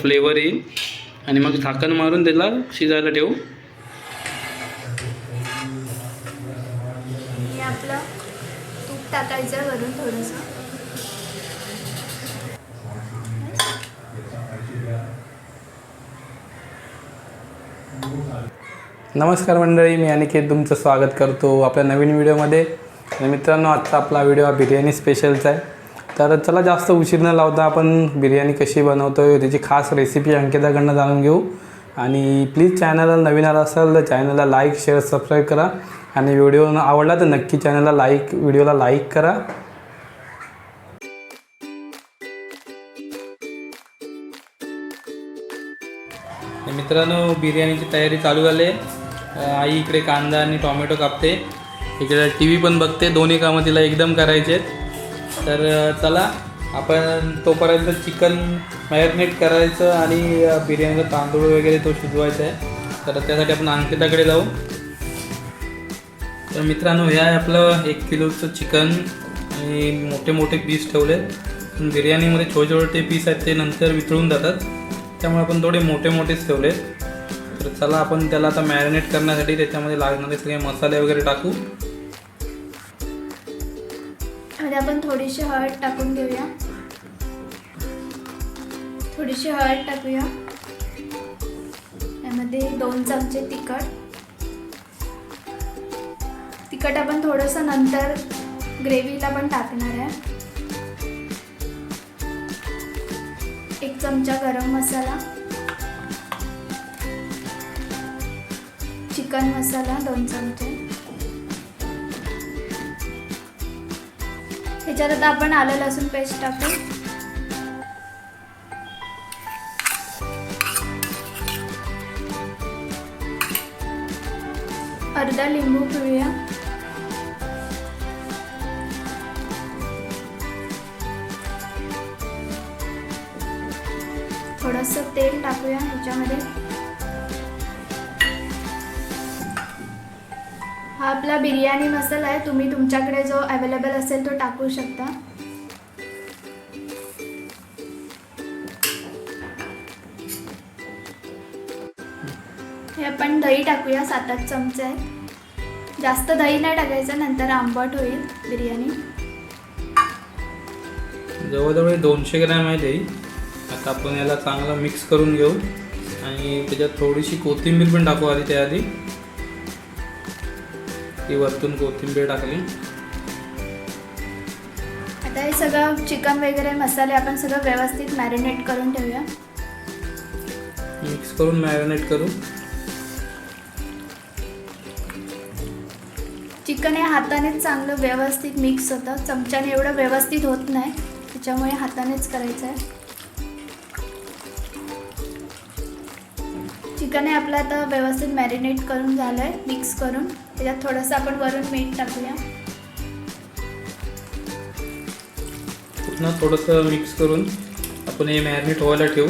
Flavour येईल. आणि मग झाकण मारून त्याला शिजायला ठेवू. हे आपलं तूप टाकायचं वरून थोडंसं. नमस्कार मंडळी मी अनिकेत तुमचं स्वागत करतो आपल्या नवीन व्हिडिओमध्ये. आणि मित्रांनो आजचा आपला व्हिडिओ हा बिर्याणी स्पेशलचा आहे. तर चला जास्त उशीर न लावता आपण बिर्याणी कशी बनवतो त्याची खास रेसिपी अंकिताकडनं जाणून घेऊ. आणि प्लीज चॅनलला नवीन आला असाल तर चॅनलला लाईक शेअर सबस्क्राईब करा. आणि व्हिडिओ आवडला तर नक्की चॅनलला लाईक व्हिडिओला लाईक करा. मित्रांनो बिर्याणीची तयारी चालू झाली. आई इकडे कांदा आणि टोमॅटो कापते. इकडे टी व्ही पण बघते. दोन्ही कामं तिला एकदम करायचे आहेत तर चला आपण तोपर्यंत चिकन मॅरिनेट करायचं आणि अं, बिर्याणीचा तांदूळ वगैरे तो शिजवायचा आहे. तर त्यासाठी आपण अंकिताकडे जाऊ. तर मित्रांनो हे आहे आपलं एक किलोचं चिकन. आणि मोठे मोठे पीस ठेवले पण बिर्याणीमध्ये छोटे छोटे पीस आहेत ते नंतर वितळून जातात. त्यामुळे आपण थोडे मोठे मोठेच ठेवले तर चला आपण त्याला आता मॅरिनेट करण्यासाठी त्याच्यामध्ये लागणारे सगळे मसाले वगैरे टाकू. आपण थोडीशी हळद टाकून घेऊया. थोडीशी हळद टाकूया. त्यामध्ये दोन चमचे तिखट. तिखट आपण थोडंसं नंतर ग्रेव्हीला पण टाकणार आहे. एक चमचा गरम मसाला. चिकन मसाला दोन चमचे. याच्यात आता आपण आलं लसूण पेस्ट टाकू अर्धा लिंबू पिळूया. थोडंसं तेल टाकूया ह्याच्यामध्ये. हा आपला बिर्याणी मसाला आहे. तुम्ही तुमच्याकडे जो अवेलेबल असेल तो टाकू शकता. हे आपण दही टाकूया. सात आठ चमचे आहेत. जास्त दही नाही टाकायचं नंतर आंबट होईल बिर्याणी. जवळजवळ दोनशे ग्रॅम आहे दही. आता आपण याला चांगला मिक्स करून घेऊ. आणि त्याच्यात थोडीशी कोथिंबीर पण टाकू आधी त्याआधी. ती वरतून कोथिंबीर टाकली. आता हे सगळं चिकन वगैरे मसाले आपण सगळं व्यवस्थित मॅरिनेट करून ठेवूया. मिक्स करून मॅरिनेट करू. चिकन हे हातानेच चांगलं व्यवस्थित मिक्स होतं. चमच्याने एवढं व्यवस्थित होत नाही. त्याच्यामुळे हातानेच करायचं आहे चिकन हे आपलं आता व्यवस्थित मॅरिनेट करून झालं आहे मिक्स करून. त्याच्यात थोडंसं आपण वरून मीठ टाकूया. पुन्हा थोडंसं मिक्स करून आपण हे मॅरिनेट व्हायला ठेवू.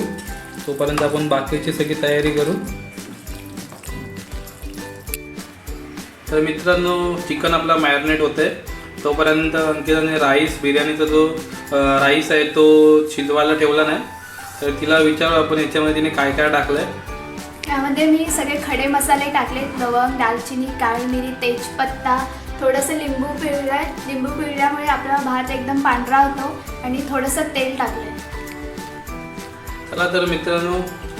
तोपर्यंत आपण बाकीची सगळी तयारी करू. तर मित्रांनो चिकन आपला मॅरिनेट आहे तोपर्यंत अंकिताने राईस बिर्याणीचा जो राईस आहे तो शिजवायला ठेवला नाही. तर तिला विचारू आपण याच्यामध्ये तिने काय काय टाकलं आहे त्यामध्ये मी सगळे खडे मसाले टाकलेत लवंग दालचिनी काळी मिरी तेजपत्ता थोडंसं लिंबू पिळलं आहे लिंबू पिळल्यामुळे आपला भात एकदम पांढरा होतो आणि थोडंसं तेल टाकलं चला तर मित्रांनो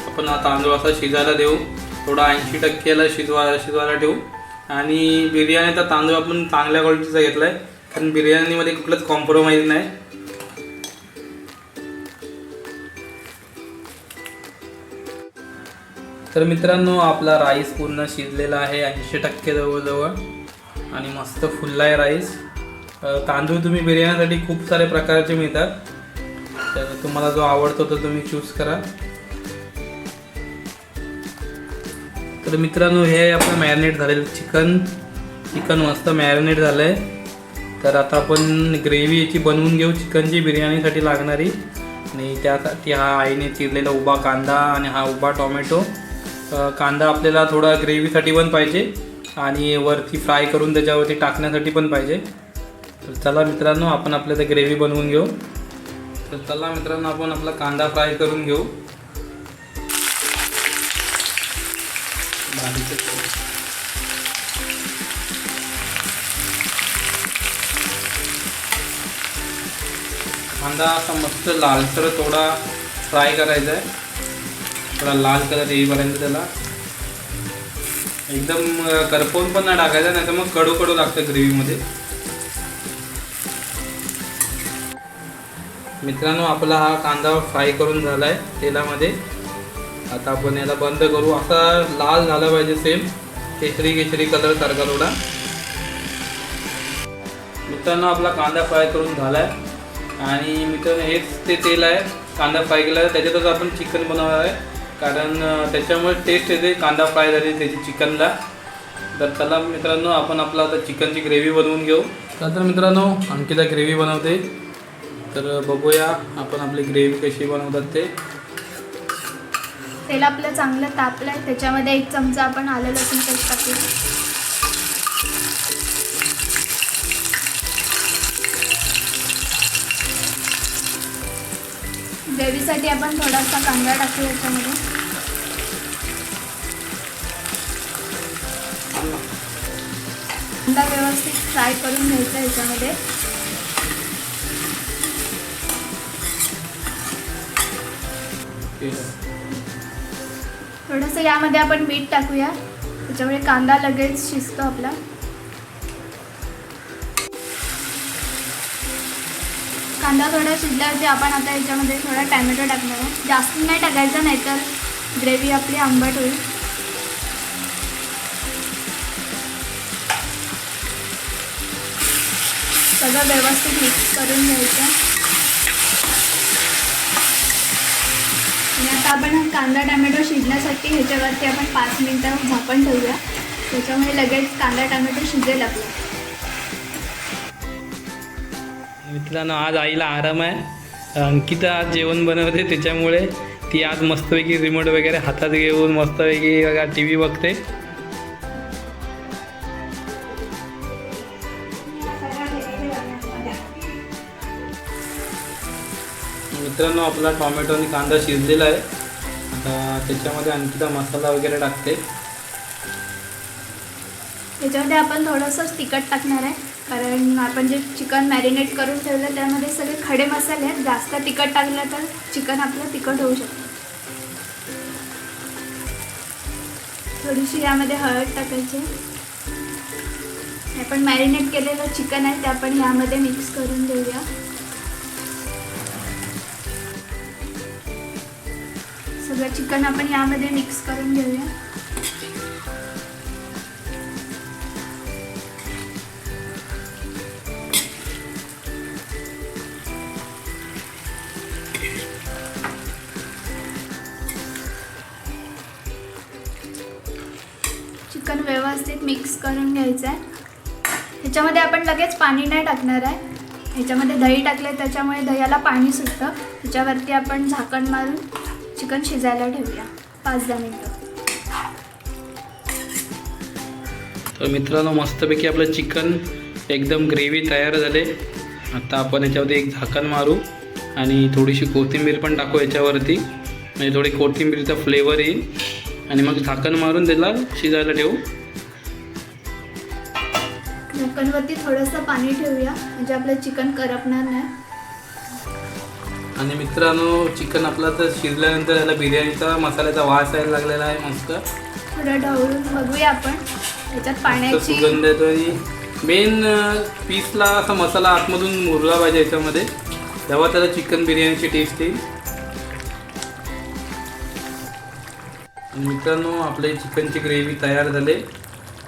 आपण तांदूळ असा शिजायला देऊ. थोडा ऐंशी टक्केला शिजवा शिजवायला ठेवू. आणि बिर्याणीचा तांदूळ आपण चांगल्या क्वालिटीचा घेतला आहे कारण बिर्याणीमध्ये कुठलंच कॉम्प्रोमाइज नाही. तर मित्रांनो आपला राईस पूर्ण शिजलेला आहे ऐंशी टक्के जवळजवळ. आणि मस्त फुलला आहे राईस. तांदूळ तुम्ही बिर्याणीसाठी खूप सारे प्रकारचे मिळतात. तर तुम्हाला जो आवडतो तो तुम्ही चूज करा. तर मित्रांनो हे आपलं मॅरिनेट झालेलं चिकन चिकन मस्त मॅरिनेट झालं आहे तर आता आपण ग्रेव्ही याची बनवून घेऊ चिकनची बिर्याणीसाठी लागणारी. आणि त्यासाठी हा आईने चिरलेला उभा कांदा आणि हा उभा टोमॅटो. कांदा आपल्याला थोडा ग्रेव्हीसाठी पण पाहिजे आणि वरती फ्राय करून त्याच्यावरती टाकण्यासाठी पण पाहिजे. तर चला मित्रांनो आपण आपल्या ते ग्रेव्ही बनवून घेऊ. तर चला मित्रांनो आपण आपला कांदा फ्राय करून घेऊ. कांदा असा मस्त लालसर थोडा फ्राय करायचा आहे. थोडा लाल कलर येईपर्यंत त्याला एकदम करपवून पण नाही टाकायचं नाही तर मग कडू कडू लागतं ग्रेव्हीमध्ये. मित्रांनो आपला हा कांदा फ्राय करून झाला आहे तेलामध्ये. आता आपण याला बंद करू. असा लाल झाला पाहिजे सेम. केशरी केशरी कलर सारखा थोडा. मित्रांनो आपला कांदा फ्राय करून झाला आहे आणि मित्रांनो हेच ते तेल आहे. कांदा फ्राय केला आहे त्याच्यातच आपण चिकन बनवणार आहे. कारण त्याच्यामुळे टेस्ट येते. कांदा फ्राय झाली त्याची चिकनला. तर चला मित्रांनो आपण आपला आता चिकनची ग्रेव्ही बनवून घेऊ. तर मित्रांनो अंकिता ग्रेव्ही बनवते. तर बघूया आपण आपली ग्रेव्ही कशी बनवतात ते. तेल आपलं चांगलं तापलं आहे त्याच्यामध्ये एक चमचा आपण आलं लसूण पेस्ट टाकू ग्रेव्हीसाठी आपण थोडासा कांदा टाकू याच्यामध्ये. कांदा व्यवस्थित फ्राय करून घ्यायचा याच्यामध्ये. थोडंसं यामध्ये आपण मीठ टाकूया. त्याच्यामुळे कांदा लगेच शिजतो आपला. कांदा थोडा शिजल्यावरती आपण आता याच्यामध्ये थोडा टॅमॅटो टाकणार आहे. जास्त नाही टाकायचं नाहीतर ग्रेव्ही आपली आंबट होईल. सगळं व्यवस्थित मिक्स करून घ्यायचं. आणि आता आपण कांदा टॅमॅटो शिजण्यासाठी ह्याच्यावरती आपण पाच मिनटं झाकण ठेवूया. त्याच्यामुळे लगेच कांदा टॅमॅटो शिजेल आपला. मित्रांनो आज आईला आराम आहे. अंकिता आज जेवण बनवते त्याच्यामुळे ती आज मस्तपैकी रिमोट वगैरे हातात घेऊन मस्तपैकी टी व्ही बघते. मित्रांनो आपला टॉमॅटो आणि कांदा शिजलेला आहे. आता त्याच्यामध्ये अंकिता मसाला वगैरे टाकते. त्याच्यामध्ये आपण थोडंसं तिखट टाकणार आहे. कारण आपण जे चिकन मॅरिनेट करून ठेवलं त्यामध्ये सगळे खडे मसाले आहेत. जास्त तिखट टाकलं तर चिकन आपलं तिखट होऊ शकतं. थोडीशी यामध्ये हळद टाकायची. आपण मॅरिनेट केलेलं चिकन आहे ते आपण यामध्ये मिक्स करून देऊया सगळं चिकन आपण यामध्ये मिक्स करून घेऊया. करून घ्यायचं आहे ह्याच्यामध्ये आपण लगेच पाणी नाही टाकणार आहे. ह्याच्यामध्ये दही टाकलं त्याच्यामुळे दह्याला पाणी सुटतं. त्याच्यावरती आपण झाकण मारून चिकन शिजायला ठेवूया. पाच दहा मिनटं. तर मित्रांनो मस्तपैकी आपलं चिकन एकदम ग्रेव्ही तयार झाले. आता आपण याच्यावरती एक झाकण मारू आणि थोडीशी कोथिंबीर पण टाकू याच्यावरती म्हणजे थोडी कोथिंबीरचा फ्लेवर येईल. आणि मग झाकण मारून त्याला शिजायला ठेवू. झाकणवरती थोडंसं पाणी ठेवूया. म्हणजे आपलं चिकन करपणार नाही. आणि मित्रांनो चिकन आपलं तर शिजल्यानंतर याला बिर्याणीचा मसाल्याचा वास यायला लागलेला आहे मस्त. थोडं ढवळून बघूया आपण. त्याच्यात मस्त पाण्याची सुगंध येतो आणि मेन पीसला असा मसाला आतमधून मुरला पाहिजे याच्यामध्ये. तेव्हा त्याला चिकन बिर्याणीची टेस्ट येईल. आणि मित्रांनो आपले चिकनची ग्रेव्ही तयार झाले.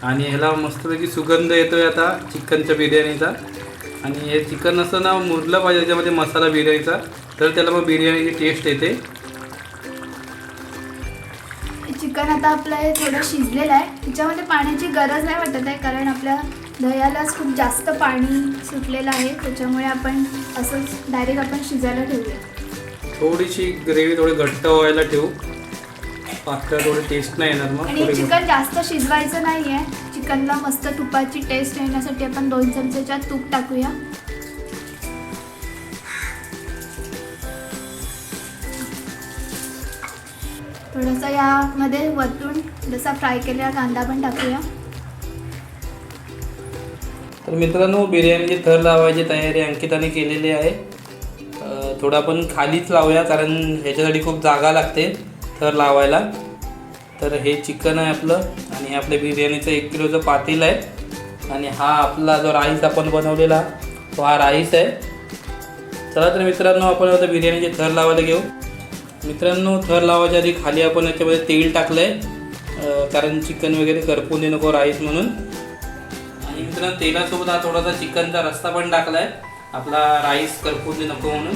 आणि ह्याला मस्तपैकी सुगंध येतोय आता चिकनच्या बिर्याणीचा. आणि हे चिकन असं ना मुरलं पाहिजे त्याच्यामध्ये मसाला बिर्याणीचा. तर त्याला मग बिर्याणीची टेस्ट येते. चिकन आता आपलं हे थोडं शिजलेलं आहे. त्याच्यामध्ये पाण्याची गरज नाही वाटत आहे कारण आपल्या दह्यालाच खूप जास्त पाणी सुटलेलं आहे. त्याच्यामुळे आपण असंच डायरेक्ट आपण शिजायला ठेवूया. थोडीशी ग्रेव्ही थोडी घट्ट व्हायला ठेवू. पातळ थोडी टेस्ट नाही येणार मग आणि थोडी चिकन जास्त शिजवायचं नाही आहे चिकनला मस्त तुपाची टेस्ट येण्यासाठी आपण दोन चमचेच्या तूप टाकूया. थोडंसं यामध्ये वरतून जसा फ्राय केलेला कांदा पण टाकूया. तर मित्रांनो बिर्याणीची थर लावायची तयारी अंकिताने केलेली आहे. थोडं आपण खालीच लावूया कारण ह्याच्यासाठी खूप जागा लागते. थर लावायला. तर हे चिकन आहे आपलं आणि हे आपल्या बिर्याणीचं एक किलोचं पातेल आहे. आणि हा आपला जो राईस आपण बनवलेला तो हा राईस आहे. चला तर मित्रांनो आपण आता बिर्याणीचे थर लावायला घेऊ. मित्रांनो थर लावायच्या आधी खाली आपण याच्यामध्ये तेल टाकलं आहे कारण चिकन वगैरे करपून दे नको राईस म्हणून. आणि मित्रांनो तेलासोबत हा थोडासा चिकनचा रस्ता पण टाकला आहे आपला राईस करपून दे नको म्हणून.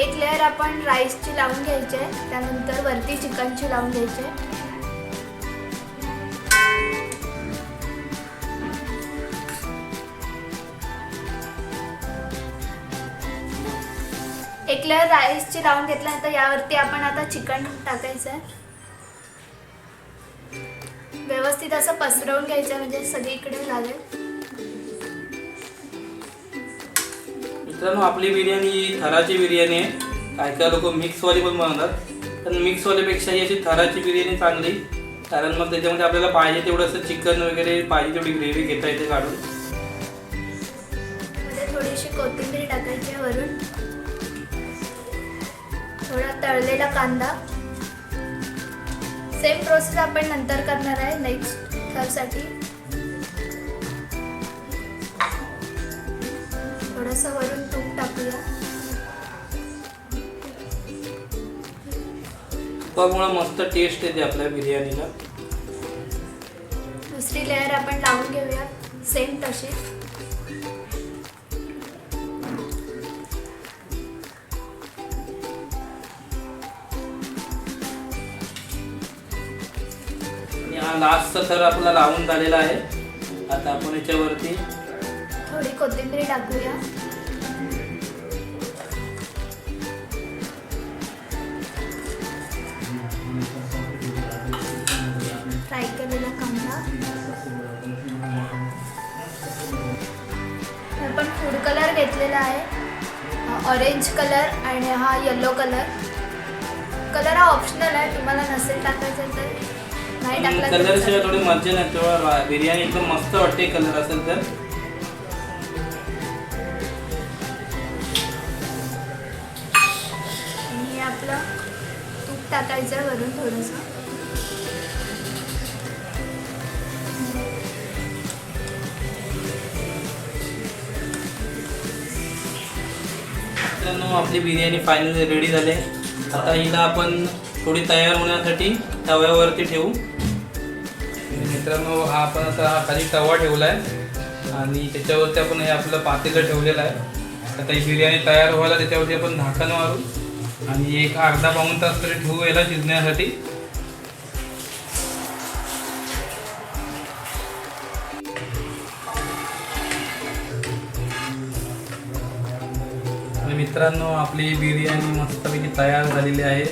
एक लेअर आपण राईसची लावून घ्यायची आहे त्यानंतर वरती चिकनची लावून घ्यायची. आहे एक लेअर राईसची लावून घेतल्यानंतर यावरती आपण आता चिकन टाकायचं आहे व्यवस्थित असं पसरवून घ्यायचं आहे म्हणजे सगळीकडे लागेल. मित्रांनो आपली बिर्याणी ही थराची बिर्याणी आहे. काय काय लोक मिक्सवाली पण बनवतात. पण मिक्सवाल्यापेक्षा ही अशी थराची बिर्याणी चांगली. कारण मग त्याच्यामध्ये आपल्याला पाहिजे तेवढं असं चिकन वगैरे पाहिजे तेवढी ग्रेव्ही घेता येते काढून. थोडीशी कोथिंबीर टाकायची आहे वरून. थोडा तळलेला कांदा. सेम प्रोसेस आपण नंतर करणार आहे नेक्स्ट थरसाठी. थोडंसं वरून तूप टाकूया. तुपामुळं मस्त टेस्ट येते आपल्या बिर्याणीला. दुसरी लेअर आपण लावून घेऊया सेम तशी. लास्टचा थर आपला लावून झालेला आहे. आता आपण याच्यावरती थोडी कोथिंबीर टाकूया. कलर घेतलेला आहे. ऑरेंज कलर आणि हा येलो कलर कलर हा ऑप्शनल आहे तुम्हाला नसेल टाकायचं तर. नाही टाकला कलर शिवाय. थोडी मजा नाही तेव्हा बिर्याणी एकदम मस्त वाटते कलर असेल तर. आणि आपलं तूप टाकायचं वरून थोडंसं. मित्रांनो आपली बिर्याणी फायनली रेडी झाली आहे. आता हिला आपण थोडी तयार होण्यासाठी तव्यावरती ठेवू. मित्रांनो हा आपण आता हा खाली तवा ठेवला आहे आणि त्याच्यावरती आपण हे आपलं पातेलं ठेवलेलं आहे. आता ही बिर्याणी तयार व्हायला त्याच्यावरती आपण झाकण मारू. आणि एक अर्धा पाऊण तास तरी ठेवू याला शिजण्यासाठी. मित्रांनो आपली बिर्याणी मस्तपैकी तयार झालेली आहे.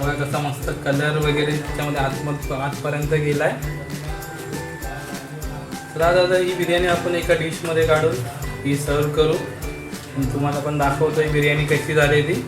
बघा कसा मस्त कलर वगैरे त्याच्यामध्ये आतमध आतपर्यंत गेला आहे चला दादा ही बिर्याणी आपण एका डिशमध्ये काढून ही सर्व करू. तुम्हाला पण दाखवतो ही बिर्याणी कशी झाली ती